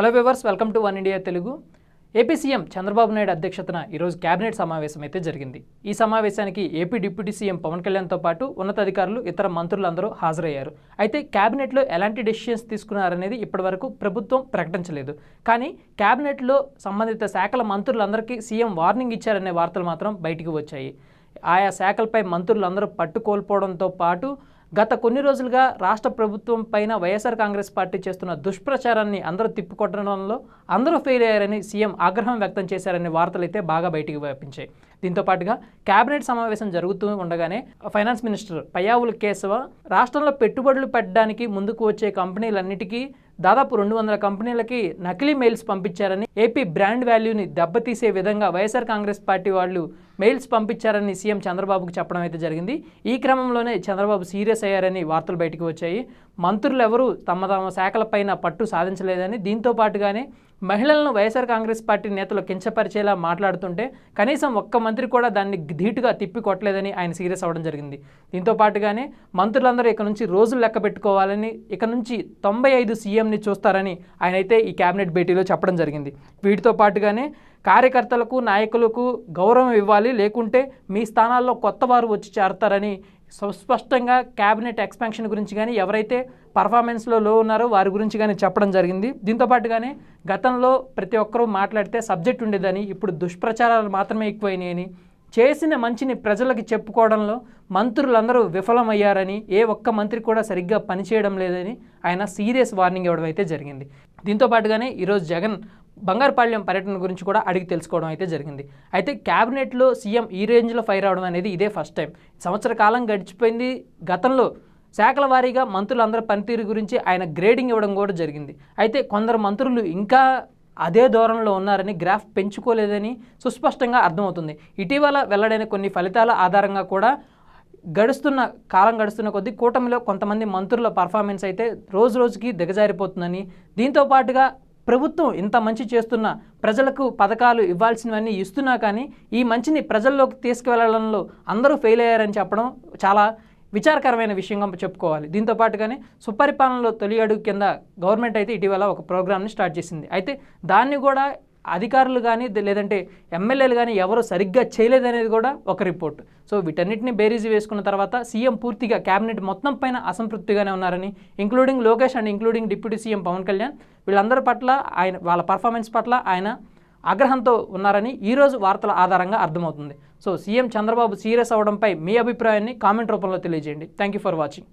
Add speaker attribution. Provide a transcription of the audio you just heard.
Speaker 1: Hello viewers welcome to one India Telugu AP CM Chandrababu Naidu అధ్యక్షతన ఈరోజు cabinet సమావేశం అయితే జరిగింది. ఈ సమావేశానికి ఏపీ డిప్యూటీ సీఎం పవన్ కళ్యాణ్తో పాటు ఉన్నతాధికారులు ఇతర మంత్రులందరూ హాజరయ్యారు. అయితే కేబినెట్లో ఎలాంటి డెసిషన్స్ తీసుకున్నారనేది ఇప్పటివరకు ప్రభుత్వం ప్రకటించలేదు. కానీ కేబినెట్లో సంబంధిత శాఖల మంత్రులందరికీ సీఎం వార్నింగ్ ఇచ్చారనే వార్తలు మాత్రం బయటికి వచ్చాయి. ఆయా శాఖలపై మంత్రులందరూ పట్టు కోల్పోవడంతో పాటు గత కొన్ని రోజులుగా రాష్ట్ర ప్రభుత్వం పైన వైఎస్ఆర్ కాంగ్రెస్ పార్టీ చేస్తున్న దుష్ప్రచారాన్ని అందరూ తిప్పికొట్టడంలో అందరూ ఫెయిల్ అయ్యారని సీఎం ఆగ్రహం వ్యక్తం చేశారనే వార్తలు అయితే బాగా బయటికి వ్యాపించాయి. దీంతో పాటుగా కేబినెట్ సమావేశం జరుగుతూ ఉండగానే ఫైనాన్స్ మినిస్టర్ పయ్యావుల కేశవ రాష్ట్రంలో పెట్టుబడులు పెట్టడానికి ముందుకు వచ్చే కంపెనీలన్నిటికీ దాదాపు రెండు వందల కంపెనీలకి నకిలీ మెయిల్స్ పంపించారని ఏపీ బ్రాండ్ వాల్యూని దెబ్బతీసే విధంగా వైఎస్ఆర్ కాంగ్రెస్ పార్టీ వాళ్ళు మెయిల్స్ పంపించారని సీఎం చంద్రబాబుకు చెప్పడం అయితే జరిగింది. ఈ క్రమంలోనే చంద్రబాబు సీరియస్ అయ్యారని వార్తలు బయటకు వచ్చాయి. మంత్రులు ఎవరూ తమ తమ శాఖలపైన పట్టు సాధించలేదని దీంతో పాటుగానే మహిళలను వైఎస్ఆర్ కాంగ్రెస్ పార్టీ నేతలు కించపరిచేలా మాట్లాడుతుంటే కనీసం ఒక్క మంత్రి కూడా దాన్ని ధీటుగా తిప్పి కొట్టలేదని ఆయన సీరియస్ అవ్వడం జరిగింది. దీంతో పాటుగానే మంత్రులందరూ ఇక నుంచి రోజులు లెక్క పెట్టుకోవాలని ఇక నుంచి తొంభై ఐదు సీఎంని చూస్తారని ఆయన అయితే ఈ కేబినెట్ భేటీలో చెప్పడం జరిగింది. వీటితో పాటుగానే కార్యకర్తలకు నాయకులకు గౌరవం ఇవ్వాలి. లేకుంటే మీ స్థానాల్లో కొత్త వారు వచ్చి చేరతారని సుస్పష్టంగా క్యాబినెట్ ఎక్స్పాన్షన్ గురించి కానీ ఎవరైతే పర్ఫార్మెన్స్లో లో ఉన్నారో వారి గురించి కానీ చెప్పడం జరిగింది. దీంతో పాటుగానే గతంలో ప్రతి ఒక్కరూ మాట్లాడితే సబ్జెక్ట్ ఉండేదని ఇప్పుడు దుష్ప్రచారాలు మాత్రమే ఎక్కువైనాయని చేసిన మంచిని ప్రజలకి చెప్పుకోవడంలో మంత్రులందరూ విఫలమయ్యారని ఏ ఒక్క మంత్రి కూడా సరిగ్గా పనిచేయడం లేదని ఆయన సీరియస్ వార్నింగ్ ఇవ్వడం అయితే జరిగింది. దీంతో పాటుగానే ఈరోజు జగన్ బంగారుపాళ్యం పర్యటన గురించి కూడా అడిగి తెలుసుకోవడం అయితే జరిగింది. అయితే క్యాబినెట్లో సీఎం ఈ రేంజ్లో ఫైర్ అవడం అనేది ఇదే ఫస్ట్ టైం. సంవత్సర కాలం గడిచిపోయింది. గతంలో శాఖల వారీగా మంత్రులందరి పనితీరు గురించి ఆయన గ్రేడింగ్ ఇవ్వడం కూడా జరిగింది. అయితే కొందరు మంత్రులు ఇంకా అదే ధోరణిలో ఉన్నారని గ్రాఫ్ పెంచుకోలేదని సుస్పష్టంగా అర్థమవుతుంది. ఇటీవల వెల్లడైన కొన్ని ఫలితాల ఆధారంగా కూడా గడుస్తున్న కాలం గడుస్తున్న కొద్దీ కూటమిలో కొంతమంది మంత్రుల పర్ఫార్మెన్స్ అయితే రోజు రోజుకి దిగజారిపోతుందని దీంతో పాటుగా ప్రభుత్వం ఇంత మంచి చేస్తున్న ప్రజలకు పథకాలు ఇవ్వాల్సినవన్నీ ఇస్తున్నా కానీ ఈ మంచిని ప్రజల్లోకి తీసుకువెళ్ళడంలో అందరూ ఫెయిల్ అయ్యారని చెప్పడం చాలా విచారకరమైన విషయంగా చెప్పుకోవాలి. దీంతో పాటుగానే సుపరిపాలనలో తొలి అడుగు కింద గవర్నమెంట్ అయితే ఇటీవల ఒక ప్రోగ్రామ్ని స్టార్ట్ చేసింది. అయితే దాన్ని కూడా అధికారులు కానీ లేదంటే ఎమ్మెల్యేలు కానీ ఎవరు సరిగ్గా చేయలేదనేది కూడా ఒక రిపోర్ట్. సో వీటన్నిటిని బేరీజు వేసుకున్న తర్వాత సీఎం పూర్తిగా కేబినెట్ మొత్తం పైన అసంతృప్తిగానే ఉన్నారని including Lokesh and including deputy CM Pawan Kalyan వీళ్ళందరి పట్ల ఆయన వాళ్ళ పర్ఫార్మెన్స్ పట్ల ఆయన ఆగ్రహంతో ఉన్నారని ఈరోజు వార్తల ఆధారంగా అర్థమవుతుంది. సో సీఎం చంద్రబాబు సీరియస్ అవడంపై మీ అభిప్రాయాన్ని కామెంట్ రూపంలో తెలియజేయండి. Thank you for watching.